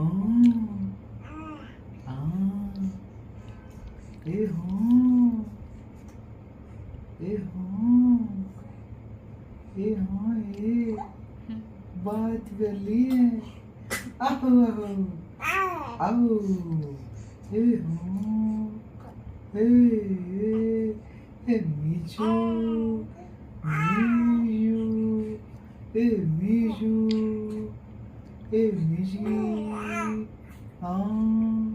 Ah, ah, errou, errou, errou aí, bate velhinha, ah, ah, errou, ei, é mijo, mijo, é mijo. Ömrü Ameci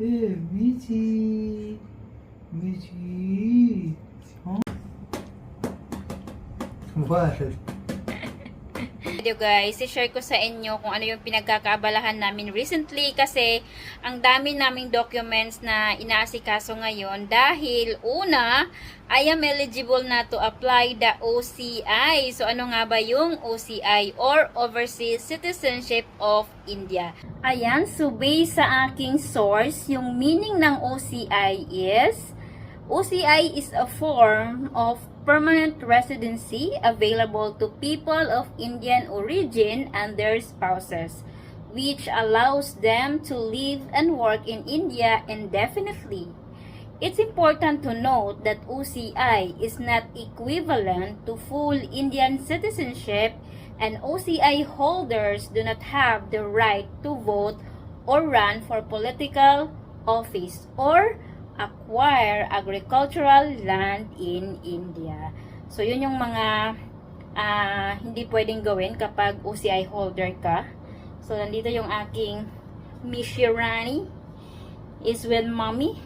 Ömeci Meci What? Video guys, i-share ko sa inyo kung ano yung pinagkakaabalahan namin recently kasi ang dami naming documents na inaasikaso ngayon dahil una, I am eligible na to apply the OCI. So ano nga ba yung OCI or Overseas Citizenship of India? Ayan, so based sa aking source, yung meaning ng OCI is OCI is a form of permanent residency available to people of Indian origin and their spouses, which allows them to live and work in India indefinitely. It's important to note that OCI is not equivalent to full Indian citizenship and OCI holders do not have the right to vote or run for political office or acquire agricultural land in India. So, yun yung mga ah, hindi pwedeng gawin kapag OCI holder ka. So, nandito yung aking Mishirani is with mommy.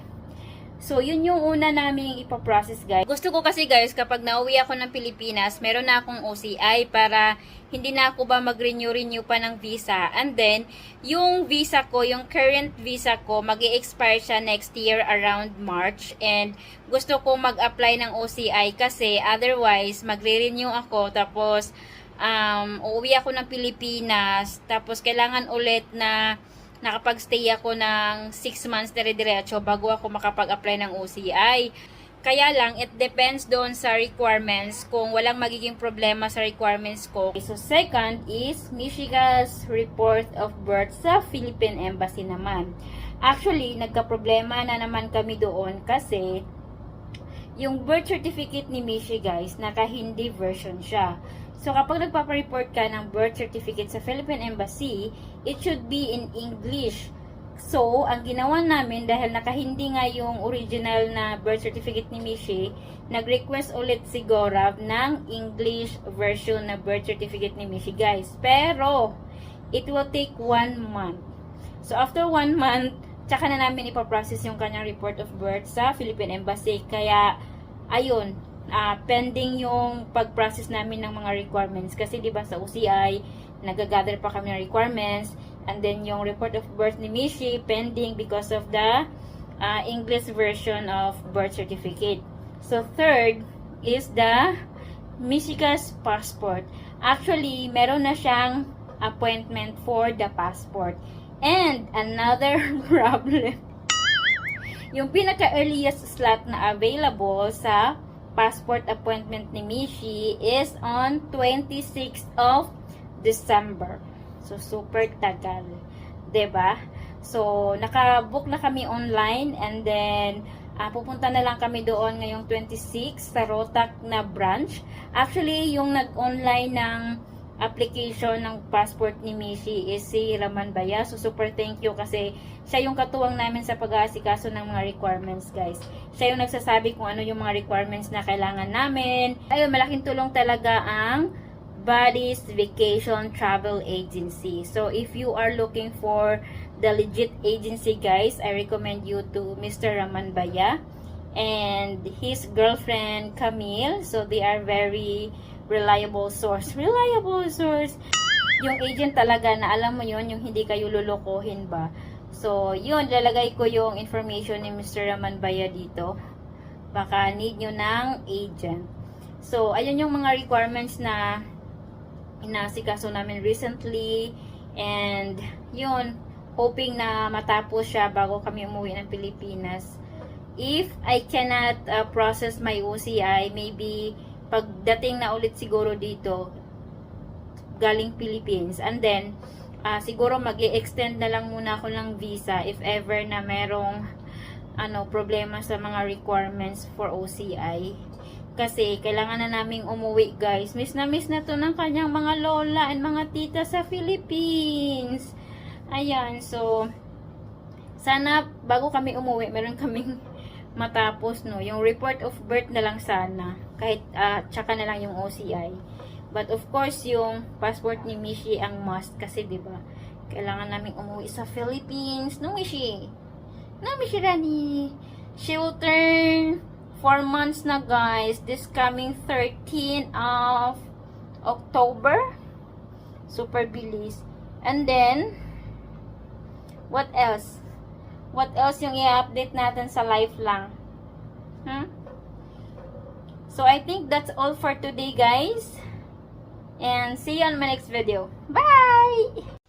So, yun yung una namin ipaprocess, guys. Gusto ko kasi, guys, kapag nauwi ako ng Pilipinas, meron na akong OCI para hindi na ako ba mag-renew-renew pa ng visa. And then, yung visa ko, yung current visa ko, mag expire siya next year around March. And gusto ko mag-apply ng OCI kasi otherwise, magre-renew ako. Tapos, um, uuwi ako ng Pilipinas. Tapos, kailangan ulit na nakapag-stay ako ng 6 months dire-diretso bago ako makapag-apply ng OCI. Kaya lang, it depends doon sa requirements kung walang magiging problema sa requirements ko. So, second is Michigan's report of birth sa Philippine Embassy naman. Actually, nagka-problema na naman kami doon kasi yung birth certificate ni Mishi guys, naka-Hindi version siya. So, kapag nagpapareport ka ng birth certificate sa Philippine Embassy, it should be in English. So, ang ginawa namin, dahil naka-Hindi nga yung original na birth certificate ni Mishi, nag-request ulit si Gorav ng English version na birth certificate ni Mishi, guys. Pero, it will take one month. So, after one month, tsaka na namin ipaprocess yung kanyang report of birth sa Philippine Embassy. Kaya, ayun, ah, pending yung pag-process namin ng mga requirements. Kasi, di ba, sa OCI, nagagather pa kami ng requirements. And then, yung report of birth ni Mishi, pending because of the ah, English version of birth certificate. So, third is the Michiga's passport. Actually, meron na siyang appointment for the passport. And another problem, yung pinaka-earliest slot na available sa passport appointment ni Mishi is on 26th of December. So, super tagal. ba? So, naka-book na kami online and then ah, pupunta na lang kami doon ngayong 26 sa Rotac na branch. Actually, yung nag-online ng application ng passport ni Mishi is si Raman Baya. So, super thank you kasi siya yung katuwang namin sa pag-aasikaso ng mga requirements, guys. Siya yung nagsasabi kung ano yung mga requirements na kailangan namin. Ayun, malaking tulong talaga ang Buddy's Vacation Travel Agency. So, if you are looking for the legit agency, guys, I recommend you to Mr. Raman Baya and his girlfriend Camille. So, they are very reliable source. Reliable source. Yung agent talaga na alam mo yun, yung hindi kayo lulukohin ba. So, yun, lalagay ko yung information ni Mr. Raman Baya dito. Baka need nyo ng agent. So, ayun yung mga requirements na inasikaso namin recently. And, yun, hoping na matapos siya bago kami umuwi ng Pilipinas. If I cannot uh, process my OCI, maybe pagdating na ulit siguro dito, galing Philippines. And then, ah, siguro mag extend na lang muna ako ng visa if ever na merong ano, problema sa mga requirements for OCI. Kasi, kailangan na naming umuwi, guys. Miss na miss na to ng kanyang mga lola and mga tita sa Philippines. Ayan, so, sana, bago kami umuwi, meron kaming matapos, no? Yung report of birth na lang sana. Kahit, ah, tsaka na lang yung OCI. But, of course, yung passport ni Mishi ang must. Kasi, di ba kailangan naming umuwi sa Philippines. No, Mishi? No, Mishi Rani? She will turn 4 months na, guys. This coming 13 of October. Super bilis. And then, what else? What else yung i-update natin sa life lang? Hmm? So, I think that's all for today, guys. And see you on my next video. Bye!